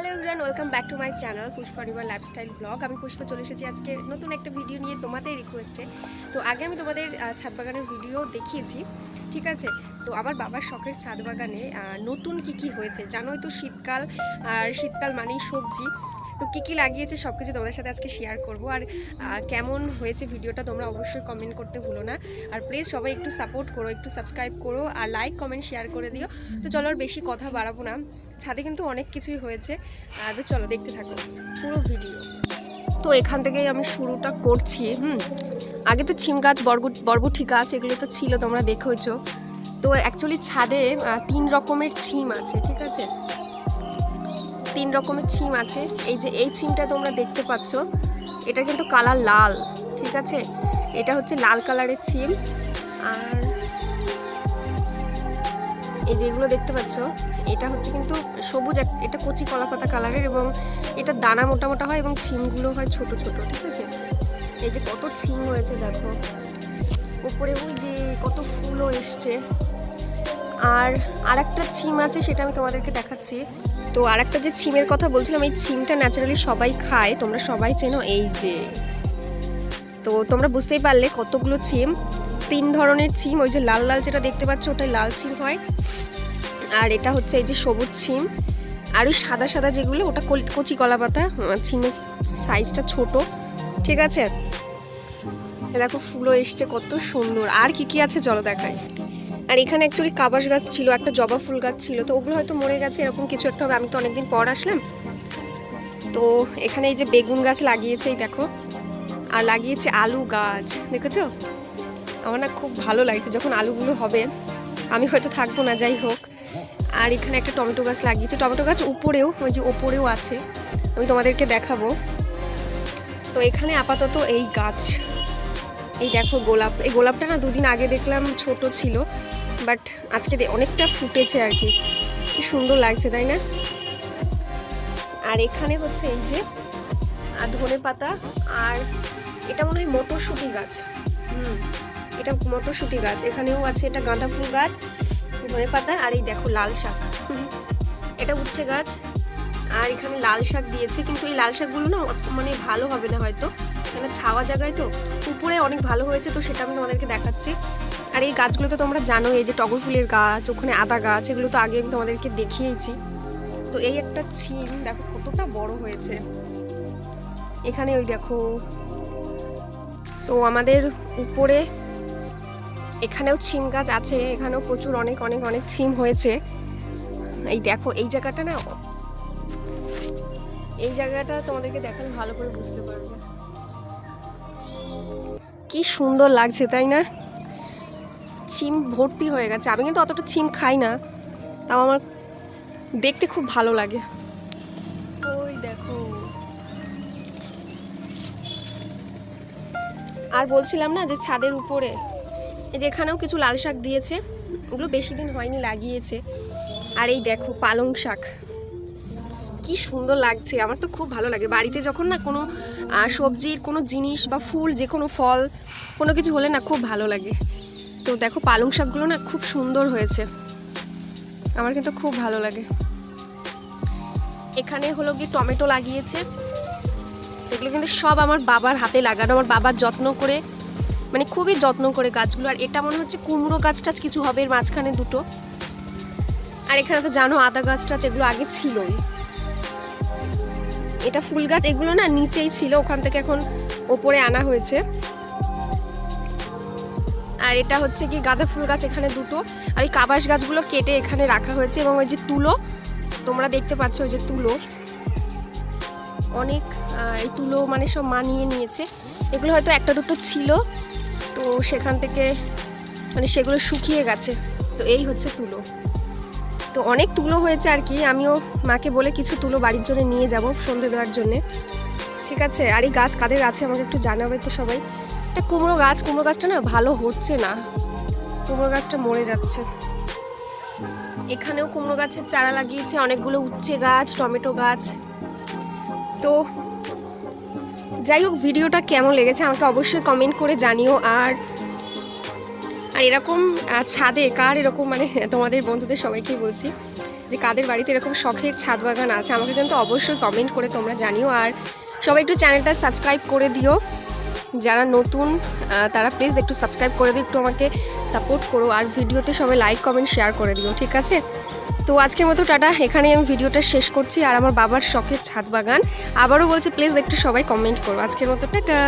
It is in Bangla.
Hello everyone welcome back to my channel পুষ্পরিবার lifestyle blog আমি পুষ্প চলে এসেছি আজকে নতুন একটা ভিডিও নিয়ে তোমাদের রিকোয়েস্টে তো আগে আমি তোমাদের ছাদ বাগানের ভিডিও দেখিয়েছি, ঠিক আছে? তো আমার বাবার শখের ছাদ বাগানে নতুন কি কি হয়েছে? জানোই তো শীতকাল, আর শীতকাল মানেই সবজি। তো কী কী লাগিয়েছে সব কিছু তোমাদের সাথে আজকে শেয়ার করব। আর কেমন হয়েছে ভিডিওটা তোমরা অবশ্যই কমেন্ট করতে ভুলো না। আর প্লিজ সবাই একটু সাপোর্ট করো, একটু সাবস্ক্রাইব করো আর লাইক কমেন্ট শেয়ার করে দিও। তো চলো আর বেশি কথা বাড়াবো না। ছাদে কিন্তু অনেক কিছুই হয়েছে। তো চলো দেখতে থাকো পুরো ভিডিও তো এখান থেকেই আমি শুরুটা করছি, হুম? আগে তো ছিম গাছ বরগ বরবটি গাছ, এগুলো তো ছিল, তোমরা দেখেছ তো অ্যাকচুয়ালি ছাদে তিন রকমের ছিম আছে, ঠিক আছে? তিন রকমের ছিম আছে। এই যে এই ছিমটা তোমরা দেখতে পাচ্ছ, এটা কিন্তু কালার লাল, ঠিক আছে? এটা হচ্ছে লাল কালারের ছিম। আর এই যেগুলো দেখতে পাচ্ছ, এটা হচ্ছে কিন্তু সবুজ এটা কচি কলা পাতা কালারের এবং এটা দানা মোটা মোটা হয় এবং ছিমগুলো হয় ছোট ছোট, ঠিক আছে? এই যে কত ছিম হয়েছে, দেখো। উপরে ওই যে কত ফুলও এসছে। আর আরেকটা ছিম আছে সেটা আমি তোমাদেরকে দেখাচ্ছি। তো আরেকটা যে ছিমের কথা বলছিলাম, এই ছিমটা ন্যাচারালি সবাই খায়, তোমরা সবাই চেনো এই যে। তো তোমরা বুঝতেই পারলে কতগুলো ছিম। তিন ধরনের ছিম, ওই যে লাল লাল যেটা দেখতে পাচ্ছ ওটাই লাল ছিম হয়। আর এটা হচ্ছে এই যে সবুজ ছিম। আর ওই সাদা সাদা যেগুলো, ওটা কচি কলা পাতা ছিমের সাইজটা ছোট। ঠিক আছে? দেখো ফুলও এসছে, কত সুন্দর। আর কি কি আছে চলো দেখাই। আর এখানে অ্যাকচুয়ালি কাবাস গাছ ছিল, একটা জবা ফুল গাছ ছিল, তো ওগুলো হয়তো মরে গেছে, এরকম কিছু একটা হবে। আমি তো অনেকদিন পর আসলাম। তো এখানে এই যে বেগুন গাছ লাগিয়েছে এই দেখো। আর লাগিয়েছে আলু গাছ, দেখেছ? আমার না খুব ভালো লাগছে যখন আলুগুলো হবে। আমি হয়তো থাকব না, যাই হোক। আর এখানে একটা টমেটো গাছ লাগিয়েছে। টমেটো গাছ উপরেও, ওই যে ওপরেও আছে। আমি তোমাদেরকে দেখাবো। তো এখানে আপাতত এই গাছ। এই দেখো গোলাপ। এই গোলাপটা না দুদিন আগে দেখলাম ছোট ছিল। বাট আজকে অনেকটা ফুটেছে আর কি। কি সুন্দর লাগছে, তাই না? আর এখানে হচ্ছে এই যে ধনে পাতা আর এটা মনে হয় মটরশুঁটি গাছ। হুম, এটা মটরশুঁটি গাছ। এখানেও আছে এটা গাঁদা ফুল গাছ, ধনে পাতা আর এই দেখো লাল শাক। এটা উচ্ছে গাছ আর এখানে লাল শাক দিয়েছে, কিন্তু এই লাল শাকগুলো না মানে ভালো হবে না হয়তো। এখানে ছাওয়া জায়গায় তো উপরে অনেক ভালো হয়েছে, তো সেটা আমি তোমাদেরকে দেখাচ্ছি। আর এই গাছগুলো তো তোমরা জানো এই যে টগর ফুলের গাছ, ওখানে আদা গাছ, এগুলো তো আগে আমি তোমাদেরকে দেখিয়েছি। তো এই একটা ছিম, দেখো কতটা বড় হয়েছে। এখানে ওই দেখো, তো আমাদের উপরে এখানেও ছিম গাছ আছে, এখানেও প্রচুর অনেক অনেক অনেক ছিম হয়েছে। এই দেখো, এই জায়গাটা না, এই জায়গাটা তোমাদেরকে দেখালে ভালো করে বুঝতে পারবে। কি সুন্দর লাগছে, তাই না? ছিম ভর্তি হয়ে গেছে। আমি কিন্তু অতটা ছিম খাই না, তাও আমার দেখতে খুব ভালো লাগে। ওই দেখো। আর বলছিলাম না যে ছাদের উপরে, এই যে এখানেও কিছু লাল শাক দিয়েছে ওগুলো বেশি দিন হয়নি লাগিয়েছে। আর এই দেখো পালং শাক। কি সুন্দর লাগছে, আমার তো খুব ভালো লাগে। বাড়িতে যখন না কোনো সবজির কোনো জিনিস বা ফুল যে কোনো ফল, কোনো কিছু হলে না খুব ভালো লাগে। তো দেখো পালং শাকগুলো না খুব সুন্দর হয়েছে। আমার কিন্তু খুব ভালো লাগে। এখানে হলো গিয়ে টমেটো লাগিয়েছে। এগুলো কিন্তু সব আমার বাবার হাতে লাগানো, আমার বাবার যত্ন করে মানে খুবই যত্ন করে গাছগুলো। আর এটা মনে হচ্ছে কুমড়ো গাছ টাছ কিছু হবে এর মাঝখানে দুটো। আর এখানে তো জানো আদা গাছ টাছ এগুলো আগে ছিলই। এটা ফুল গাছ, এগুলো না নিচেই ছিল, ওখান থেকে এখন ওপরে আনা হয়েছে। আর এটা হচ্ছে কি গাঁদা ফুল গাছ এখানে দুটো। আর এই কাবাস গাছগুলো কেটে এখানে রাখা হয়েছে এবং ওই যে তুলো, তোমরা দেখতে পাচ্ছ ওই যে তুলো। অনেক এই তুলো মানে সব মানিয়ে নিয়েছে। এগুলো হয়তো একটা দুটো ছিল, তো সেখান থেকে মানে সেগুলো শুকিয়ে গেছে। তো এই হচ্ছে তুলো। তো অনেক তুলো হয়েছে আর কি। আমিও মাকে বলে কিছু তুলো বাড়ির জন্য নিয়ে যাব সন্ধে দেওয়ার জন্যে। ঠিক আছে? আর এই গাছ কাদের আছে আমাকে একটু জানাবে তো সবাই। এটা কুমড়ো গাছ, কুমড়ো গাছটা না ভালো হচ্ছে না। কুমড়ো গাছটা মরে যাচ্ছে। এখানেও কুমড়ো গাছের চারা লাগিয়েছে, অনেকগুলো উচ্ছে গাছ, টমেটো গাছ। তো যাই হোক, ভিডিওটা কেমন লেগেছে আমাকে অবশ্যই কমেন্ট করে জানিও। আর আর এরকম ছাদে কার এরকম মানে তোমাদের বন্ধুদের সবাইকেই বলছি যে কাদের বাড়িতে এরকম শখের ছাদ বাগান আছে, আমাকে কিন্তু অবশ্যই কমেন্ট করে তোমরা জানিও। আর সবাই একটু চ্যানেলটা সাবস্ক্রাইব করে দিও। যারা নতুন তারা প্লিজ একটু সাবস্ক্রাইব করে দিও, একটু আমাকে সাপোর্ট করো। আর ভিডিওতে সবাই লাইক কমেন্ট শেয়ার করে দিও, ঠিক আছে? তো আজকের মতো টাটা, এখানেই আমি ভিডিওটা শেষ করছি। আর আমার বাবার শখের ছাদ বাগান, আবারও বলছি প্লিজ একটু সবাই কমেন্ট করো। আজকের মতো টাটা।